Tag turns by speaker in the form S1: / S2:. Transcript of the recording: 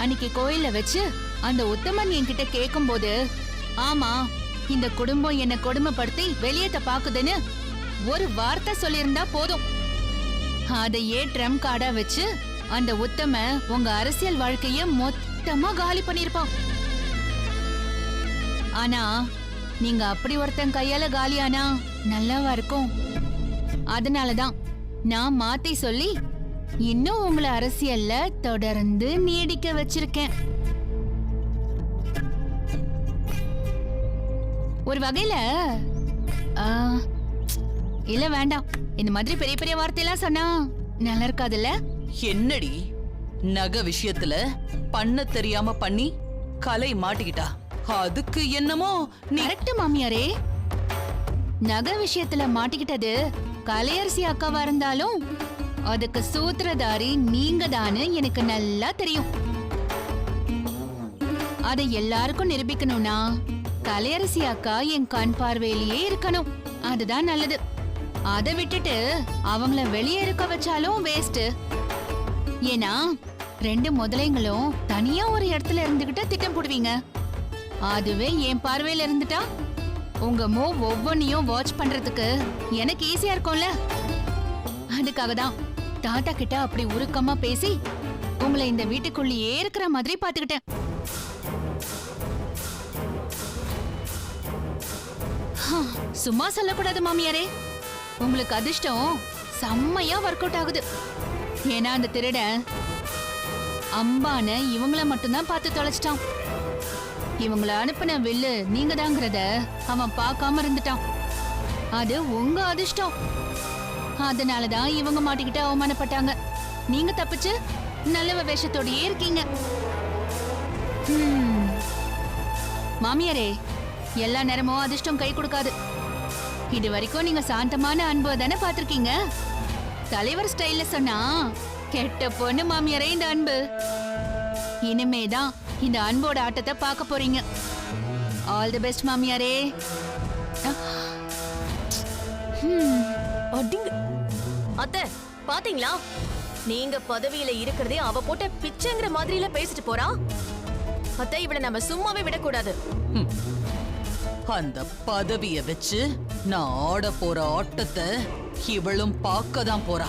S1: அன்னைக்கு கோயில்ல வச்சு அந்த உத்தமன் என்கிட்ட கேக்கும்போது ஆமா இந்த குடும்பம் என்ன கொடுமைப்படுத்தி வெளியேத்த பாக்குதுன்னு ஒரு வார்த்தை சொல்லியிருந்தா போதும். அதையே ட்ரம் கார்டா வச்சு அந்த உத்தம உங்க அரசியல் வாழ்க்கைய மொத்தமா காலி பண்ணிருப்பான் ஆனா நீங்க அப்படி ஒருத்தன் கையால காலியானா நல்லாவா இருக்கும். அதனாலதான் நான் மாத்தி சொல்லி இன்னும் உங்களை அரசியல்ல தொடர்ந்து நீடிக்க வச்சிருக்கேன். ஒரு வகையில ஆ, இல்ல வேண்டாம். இந்த மாதிரி பெரிய பெரிய வார்த்தையெல்லாம் சொன்னா நல்லா இருக்காதுல்ல?
S2: என்னடி? நகை விஷயத்துல பண்ண தெரியாம பண்ணி கலை மாட்டிக்கிட்டா? அதுக்கு என்னமோ
S1: கரெக்ட் மாமியாரே. நகை விஷயத்துல மாட்டிக்கிட்டது கலையரசி அக்காவா இருந்தாலும் அதுக்கு சூத்திரதாரி நீங்க எனக்கு நல்லா தெரியும். அதை எல்லாருக்கும் நிரூபிக்கணும்னா கலையரசி அக்கா என் கண் பார்வையிலேயே இருக்கணும். அதுதான் நல்லது. அதை விட்டுட்டு அவங்கள வெளியே இருக்க வச்சாலும் வேஸ்ட் ஏன்னா ரெண்டு முதலைங்களும் தனியா ஒரு இடத்துல இருந்துகிட்டு திட்டம் போடுவீங்க. அதுவே என் பார்வையில இருந்துட்டா உங்க மூவ் ஒவ்வொன்னையும் வாட்ச் பண்றதுக்கு எனக்கு ஈஸியா இருக்கும்ல? அதுக்காக தான் தாத்தா கிட்ட அப்படி உருக்கமா பேசி உங்களை இந்த வீட்டுக்குள்ளேயே இருக்கிற மாதிரி பாத்துக்கிட்டேன் ஹா, சும்மா சொல்லக்கூடாது மாமியாரே. உங்களுக்கு அதிர்ஷ்டம் செம்மையா ஒர்க் அவுட் ஆகுது. ஏன்னா அந்த திருடன் அம்பான இவங்கள மட்டும்தான் பார்த்து தொலைச்சிட்டான். இவங்கள அனுப்பின வில்லு நீங்க தாங்கிறத அவன் பார்க்காம இருந்துட்டான். அது உங்க அதிர்ஷ்டம். அதனாலதான் இவங்க மாட்டிக்கிட்டு அவமானப்பட்டாங்க. நீங்க தப்பிச்சு நல்லவ வேஷத்தோடயே இருக்கீங்க. மாமியாரே எல்லா நேரமும் அதிர்ஷ்டம் கை கொடுக்காது. இது வரைக்கும் நீங்க சாந்தமான அன்பு தானே பாத்திருக்கீங்க தலைவர் ஸ்டைல்ல சொன்னா கெட்ட பொண்ணு மாமியாரே இந்த அன்பு. இனிமேதான் இந்த அன்போட ஆட்டத்தை பார்க்க போறீங்க. ஆல் தி பெஸ்ட் மாமியாரே.
S3: அடிங்க. அத்தை பாத்தீங்களா? நீங்க பதவியில இருக்கிறதே அவ போட்ட பிச்சைங்கிற மாதிரில பேசிட்டு போறா? அத்தை இவளை நம்ம சும்மாவே விடக்கூடாது.
S2: அந்த பதவிய வச்சு நான் ஆட போற ஆட்டத்தை இவளும் பார்க்க தான் போறா.